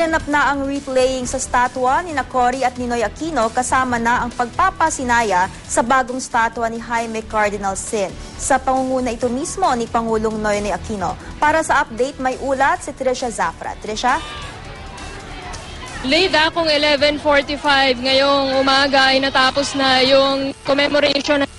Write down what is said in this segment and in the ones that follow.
Ginanap na ang replaying sa statwa ni Cory at Ninoy Aquino kasama na ang pagpapasinaya sa bagong statwa ni Jaime Cardinal Sin. Sa pangunguna ito mismo ni Pangulong Noynoy Aquino. Para sa update, may ulat si Tricia Zafra. Tricia? Late akong 11.45 ngayong umaga ay natapos na yung commemoration ng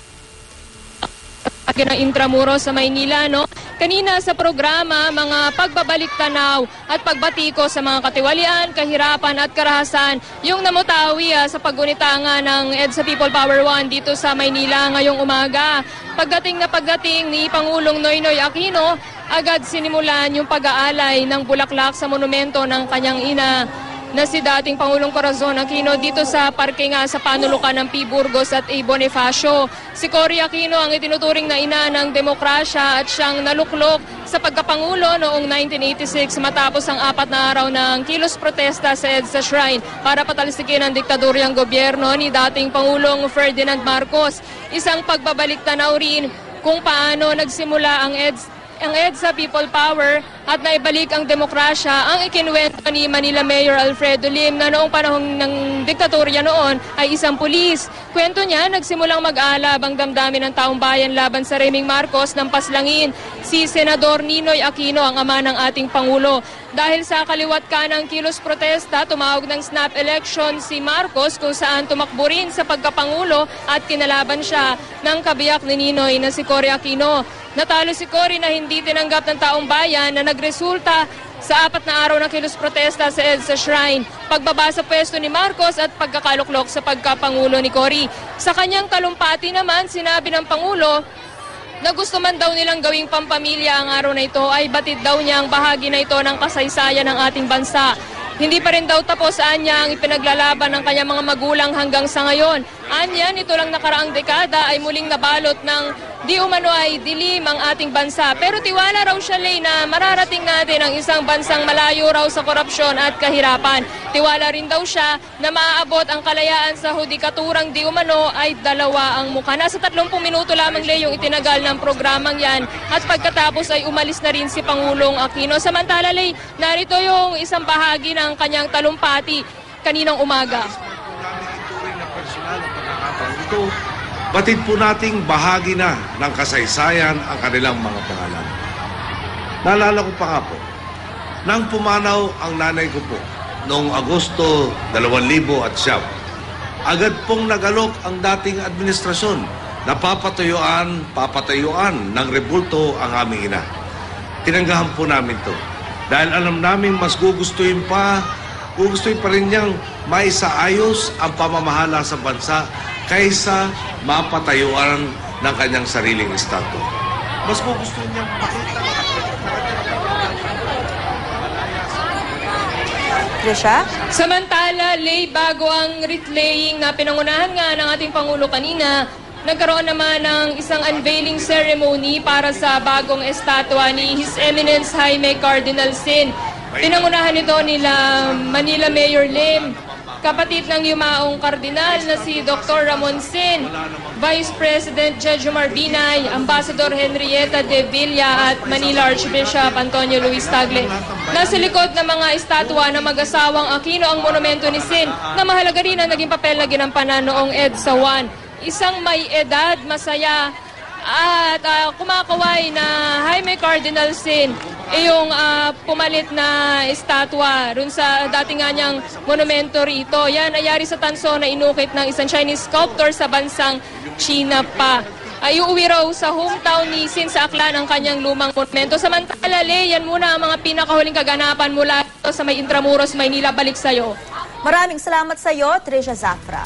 ng Intramuro sa Maynila, no? Kanina sa programa, mga pagbabalik tanaw at pagbatiko sa mga katiwalian, kahirapan at karahasan yung namutawi ah, sa pagunitangan ng EDSA People Power One dito sa Maynila ngayong umaga. Pagdating na pagdating ni Pangulong Noynoy Aquino, agad sinimulan yung pag-aalay ng bulaklak sa monumento ng kanyang ina na si dating Pangulong Corazon Aquino dito sa parke nga sa panulukan ng P. Burgos at A. Bonifacio. Si Cory Aquino ang itinuturing na ina ng demokrasya at siyang naluklok sa pagkapangulo noong 1986 matapos ang apat na araw ng kilos protesta sa EDSA Shrine para patalsikin ang diktadoryang gobyerno ni dating Pangulong Ferdinand Marcos. Isang pagbabalik tanaw rin kung paano nagsimula ang EDSA ang EDSA People Power at naibalik ang demokrasya ang ikinuwento ni Manila Mayor Alfredo Lim na noong panahon ng diktatorya noon ay isang pulis. Kwento niya, nagsimulang mag-alab ang damdamin ng taong bayan laban sa Reming Marcos ng paslangin si Senador Ninoy Aquino ang ama ng ating Pangulo. Dahil sa kaliwat ka ng kilos protesta, tumawag ng snap election si Marcos kung saan tumakbo rin sa pagkapangulo at kinalaban siya ng kabiyak ni Ninoy na si Cory Aquino. Natalo si Cory na hindi tinanggap ng taong bayan na nagresulta sa apat na araw ng kilos protesta sa EDSA Shrine, pagbaba sa pwesto ni Marcos at pagkakaluklok sa pagkapangulo ni Cory. Sa kanyang talumpati naman, sinabi ng Pangulo na gusto man daw nilang gawing pampamilya ang araw na ito ay batid daw niya ang bahagi na ito ng kasaysayan ng ating bansa. Hindi pa rin daw tapos anya ang ipinaglalaban ng kanyang mga magulang hanggang sa ngayon. Anya, nito lang nakaraang dekada ay muling nabalot ng di umano ay dilim ang ating bansa. Pero tiwala raw siya, Lay, na mararating natin ang isang bansang malayo raw sa korupsyon at kahirapan. Tiwala rin daw siya na maaabot ang kalayaan sa hudikaturang di umano ay dalawa ang mukha. Nasa 30 minuto lamang, Lay, yung itinagal ng programang yan. At pagkatapos ay umalis na rin si Pangulong Aquino. Samantala, Lay, narito yung isang bahagi ng kanyang talumpati kaninang umaga. Ito, batid po nating bahagi na ng kasaysayan ang kanilang mga pangalan. Naalala ko pa nga po, nang pumanaw ang nanay ko po noong Agosto 2000 at siyam, agad pong nagalok ang dating administrasyon na papatayuan, papatayuan ng rebulto ang aming ina. Tinanggahan po namin to. Dahil alam namin mas gugustuhin pa, gugustuhin pa rin niyang maisaayos ang pamamahala sa bansa kaysa mapatayuan ng kanyang sariling estado. Mas gugustuhin niyang makita Tricia? Samantala, lay bago ang replaying na pinangunahan nga ng ating Pangulo kanina, nagkaroon naman ng isang unveiling ceremony para sa bagong estatwa ni His Eminence Jaime Cardinal Sin. Pinangunahan ito nila Manila Mayor Lim, kapatid ng yumaong kardinal na si Dr. Ramon Sin, Vice President Jejomar Binay, Ambassador Henrietta de Villa at Manila Archbishop Antonio Luis Tagle. Nasa likod ng mga estatwa ng mag-asawang Aquino ang monumento ni Sin na mahalaga rin ang naging papel na ginampanan noong EDSA 1. Isang may edad, masaya, at uh, kumakaway na Jaime Cardinal Sin yung uh, pumalit na estatwa rin sa dati nga niyang monumento rito. Yan ay yari sa tanso na inukit ng isang Chinese sculptor sa bansang China pa. Ay uuwi raw sa hometown ni Sin sa Aklan ang kanyang lumang monumento. Samantala, Le, yan muna ang mga pinakahuling kaganapan mula sa may Intramuros, Maynila. Balik sa'yo. Maraming salamat sa iyo, Tricia Zafra.